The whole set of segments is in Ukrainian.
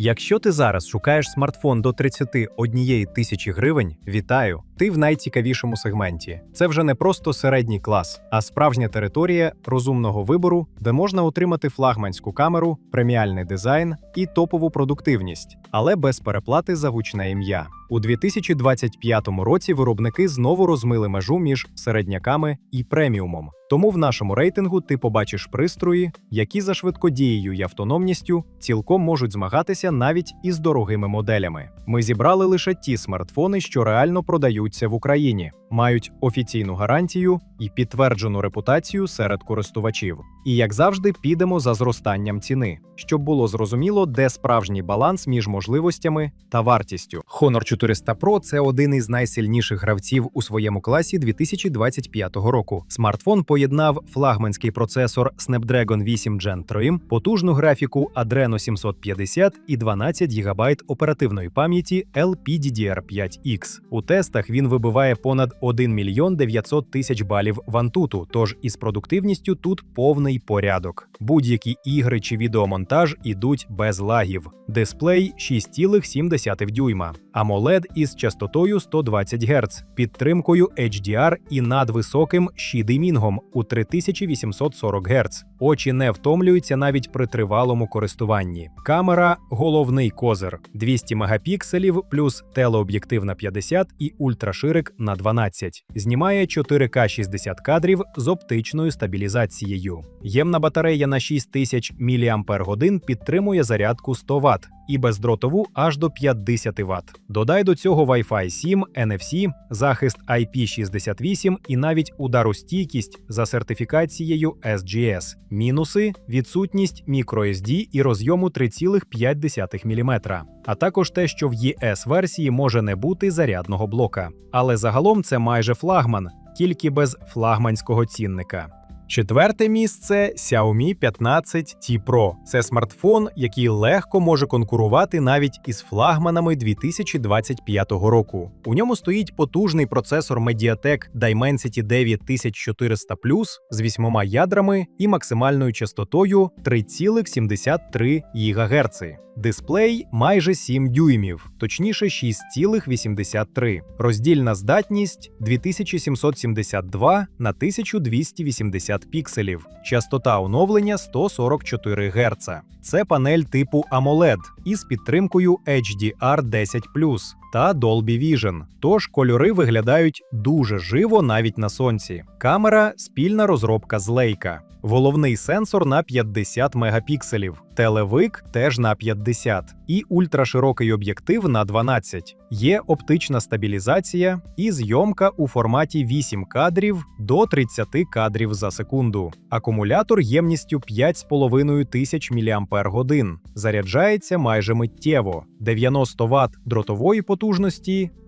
Якщо ти зараз шукаєш смартфон до 31 тисячі гривень, вітаю! Ти в найцікавішому сегменті. Це вже не просто середній клас, а справжня територія розумного вибору, де можна отримати флагманську камеру, преміальний дизайн і топову продуктивність, але без переплати за гучне ім'я. У 2025 році виробники знову розмили межу між середняками і преміумом. Тому в нашому рейтингу ти побачиш пристрої, які за швидкодією і автономністю цілком можуть змагатися навіть із дорогими моделями. Ми зібрали лише ті смартфони, що реально продаються в Україні, мають офіційну гарантію і підтверджену репутацію серед користувачів. І як завжди, підемо за зростанням ціни, щоб було зрозуміло, де справжній баланс між можливостями та вартістю. Honor 400 Pro – це один із найсильніших гравців у своєму класі 2025 року. Смартфон поєднав флагманський процесор Snapdragon 8 Gen 3, потужну графіку Adreno 750 і 12 ГБ оперативної пам'яті LPDDR5X. У тестах він вибиває понад 1 мільйон 900 тисяч балів в Antutu, тож із продуктивністю тут повний порядок. Будь-які ігри чи відеомонтаж ідуть без лагів. Дисплей 6,7 дюйма, AMOLED із частотою 120 Гц, підтримкою HDR і надвисоким щідимінгом у 3840 Гц. Очі не втомлюються навіть при тривалому користуванні. Камера головний козир 200 мегапікселів плюс телеоб'єктив на 50 і ультраширик на 12. Знімає 4К 60 кадрів з оптичною стабілізацією. Ємна батарея на 6000 мАч підтримує зарядку 100 Вт і бездротову аж до 50 Вт. Додай до цього Wi-Fi 7, NFC, захист IP68 і навіть ударостійкість за сертифікацією SGS. Мінуси відсутність microSD і розйому 3,5 мм, а також те, що в es версії може не бути зарядного блока. Але загалом це майже флагман, тільки без флагманського цінника. Четверте місце Xiaomi 15 T Pro. Це смартфон, який легко може конкурувати навіть із флагманами 2025 року. У ньому стоїть потужний процесор Mediatek Dimensity 9400 з вісьмома ядрами і максимальною частотою 3,73 ГГц. Дисплей майже 7 дюймів, точніше 6,83. Роздільна здатність 2772 на 1280 пікселів. Частота оновлення 144 Гц. Це панель типу AMOLED із підтримкою HDR10 та Dolby Vision, тож кольори виглядають дуже живо навіть на сонці. Камера спільна розробка з Leica. Головний сенсор на 50 мегапікселів, телевик теж на 50 і ультраширокий об'єктив на 12. Є оптична стабілізація і зйомка у форматі 8 кадрів до 30 кадрів за секунду. Акумулятор ємністю 5,5 тисяч мАч. Заряджається майже миттєво, 90 Вт дротової потужності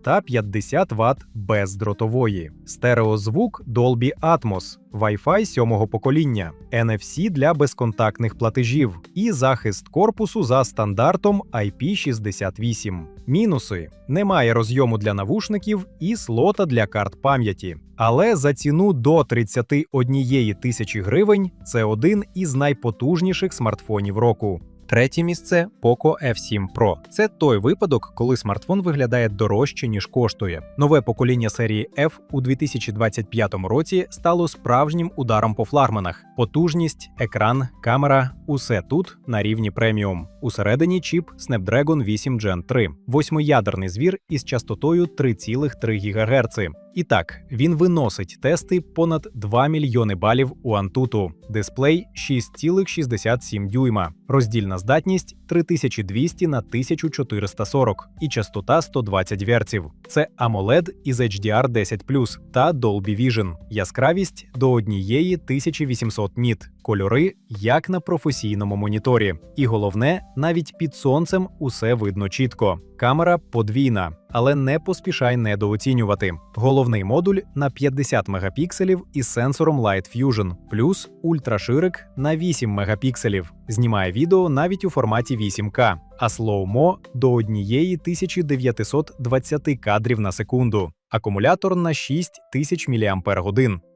та 50 Вт бездротової. Стереозвук Dolby Atmos, Wi-Fi сьомого покоління, NFC для безконтактних платежів і захист корпусу за стандартом IP68. Мінуси: немає розйому для навушників і слота для карт пам'яті. Але за ціну до 31 тисячі гривень це один із найпотужніших смартфонів року. Третє місце Poco F7 Pro. Це той випадок, коли смартфон виглядає дорожче, ніж коштує. Нове покоління серії F у 2025 році стало справжнім ударом по флагманах. Потужність, екран, камера усе тут на рівні преміум. Усередині чіп Snapdragon 8 Gen 3, восьмиядерний звір із частотою 3,3 ГГц. І так, він виносить тести понад 2 мільйони балів у Antutu. Дисплей 6,67 дюйма, роздільна здатність 3200 на 1440 і частота 120 Гц. Це AMOLED із HDR10 та Dolby Vision. Яскравість до однієї 1800 ніт. Кольори як на професійному моніторі. І головне, навіть під сонцем усе видно чітко. Камера подвійна, але не поспішай недооцінювати. Головний модуль на 50 мегапікселів із сенсором Light Fusion, плюс ультраширик на 8 мегапікселів. Знімає відео навіть у форматі 8К, а слоумо до 1920 кадрів на секунду. Акумулятор на 6000 мАч,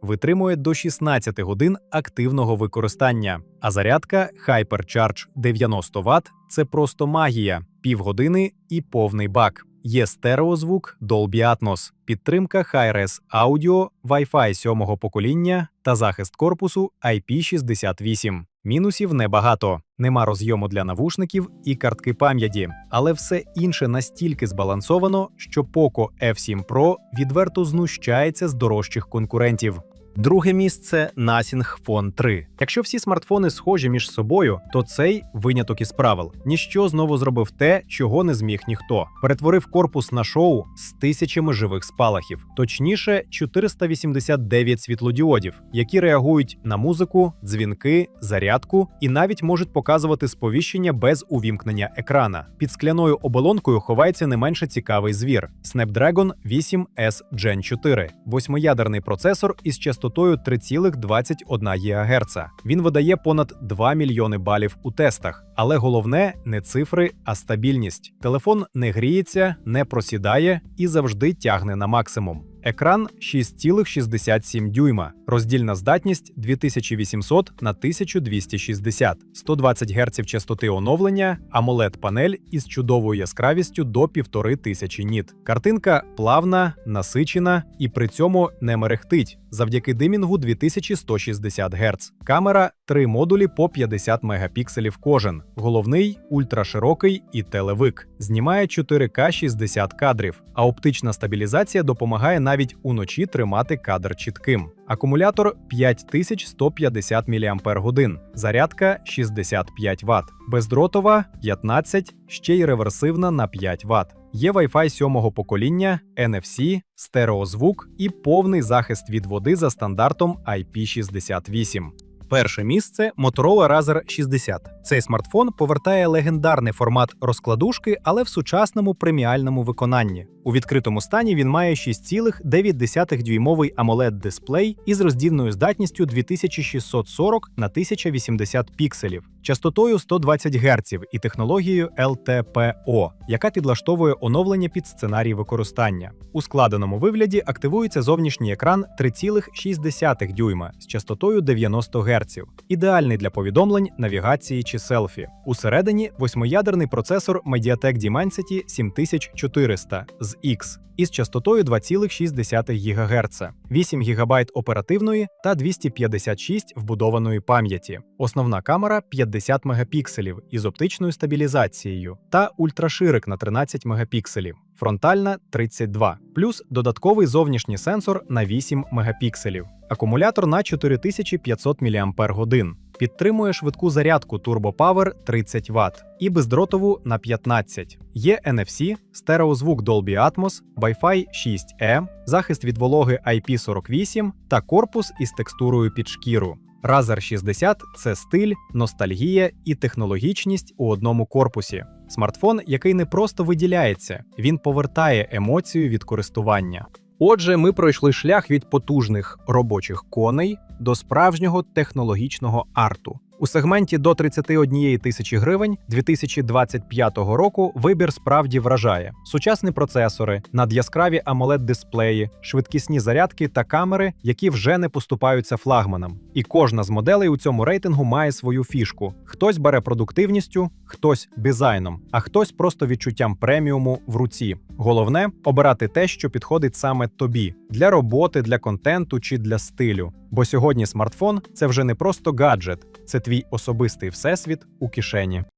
витримує до 16 годин активного використання. А зарядка Hypercharge 90 Вт – це просто магія, півгодини і повний бак. Є стереозвук Dolby Atmos, підтримка Hi-Res Audio, Wi-Fi сьомого покоління та захист корпусу IP68. Мінусів небагато. Нема розйому для навушників і картки пам'яті, але все інше настільки збалансовано, що Poco F7 Pro відверто знущається з дорожчих конкурентів. Друге місце Nothing Phone 3. Якщо всі смартфони схожі між собою, то цей виняток із правил. Ніщо знову зробив те, чого не зміг ніхто. Перетворив корпус на шоу з тисячами живих спалахів, точніше, 489 світлодіодів, які реагують на музику, дзвінки, зарядку і навіть можуть показувати сповіщення без увімкнення екрана. Під скляною оболонкою ховається не менше цікавий звір Snapdragon 8S Gen 4, восьмиядерний процесор із частотою 3,21 ГГц. Він видає понад 2 мільйони балів у тестах. Але головне не цифри, а стабільність. Телефон не гріється, не просідає і завжди тягне на максимум. Екран 6,67 дюйма, роздільна здатність 2800 на 1260, 120 Гц частоти оновлення, amoled панель із чудовою яскравістю до 1500 ніт. Картинка плавна, насичена і при цьому не мерехтить завдяки димінгу 2160 Гц. Камера три модулі по 50 мегапікселів кожен. Головний ультраширокий і телевик. Знімає 4К 60 кадрів, а оптична стабілізація допомагає навіть уночі тримати кадр чітким. Акумулятор 5150 мАч, зарядка 65 Вт, бездротова 15, ще й реверсивна на 5 Вт. Є Wi-Fi сьомого покоління, NFC, стереозвук і повний захист від води за стандартом IP68. Перше місце Motorola Razr 60. Цей смартфон повертає легендарний формат розкладушки, але в сучасному преміальному виконанні. У відкритому стані він має 6,9 дюймовий amoled дисплей із роздільною здатністю 2640 на 1080 пікселів, частотою 120 Гц і технологією LTPO, яка підлаштовує оновлення під сценарій використання. У складеному вигляді активується зовнішній екран 3,6 дюйма з частотою 90 Гц, ідеальний для повідомлень, навігації чи селфі. Усередині восьмиядерний процесор Mediatek Dimensity 7400 з X із частотою 2,6 ГГц, 8 ГБ оперативної та 256 вбудованої пам'яті. Основна камера 50 мегапікселів із оптичною стабілізацією та ультраширик на 13 мегапікселів, фронтальна 32, плюс додатковий зовнішній сенсор на 8 мегапікселів. Акумулятор на 4500 мАч. Підтримує швидку зарядку Turbo Power 30 Вт і бездротову на 15. Є NFC, стереозвук Dolby Atmos, Wi-Fi 6E, захист від вологи IP48 та корпус із текстурою під шкіру. Razer 60 це стиль, ностальгія і технологічність у одному корпусі. Смартфон, який не просто виділяється, він повертає емоцію від користування. Отже, ми пройшли шлях від потужних робочих коней до справжнього технологічного арту. У сегменті до 31 тисячі гривень 2025 року вибір справді вражає: сучасні процесори, надяскраві amoled дисплеї, швидкісні зарядки та камери, які вже не поступаються флагманам. І кожна з моделей у цьому рейтингу має свою фішку: хтось бере продуктивністю, хтось дизайном, а хтось просто відчуттям преміуму в руці. Головне обирати те, що підходить саме тобі для роботи, для контенту чи для стилю. Бо сьогодні смартфон це вже не просто гаджет, це твій особистий всесвіт у кишені.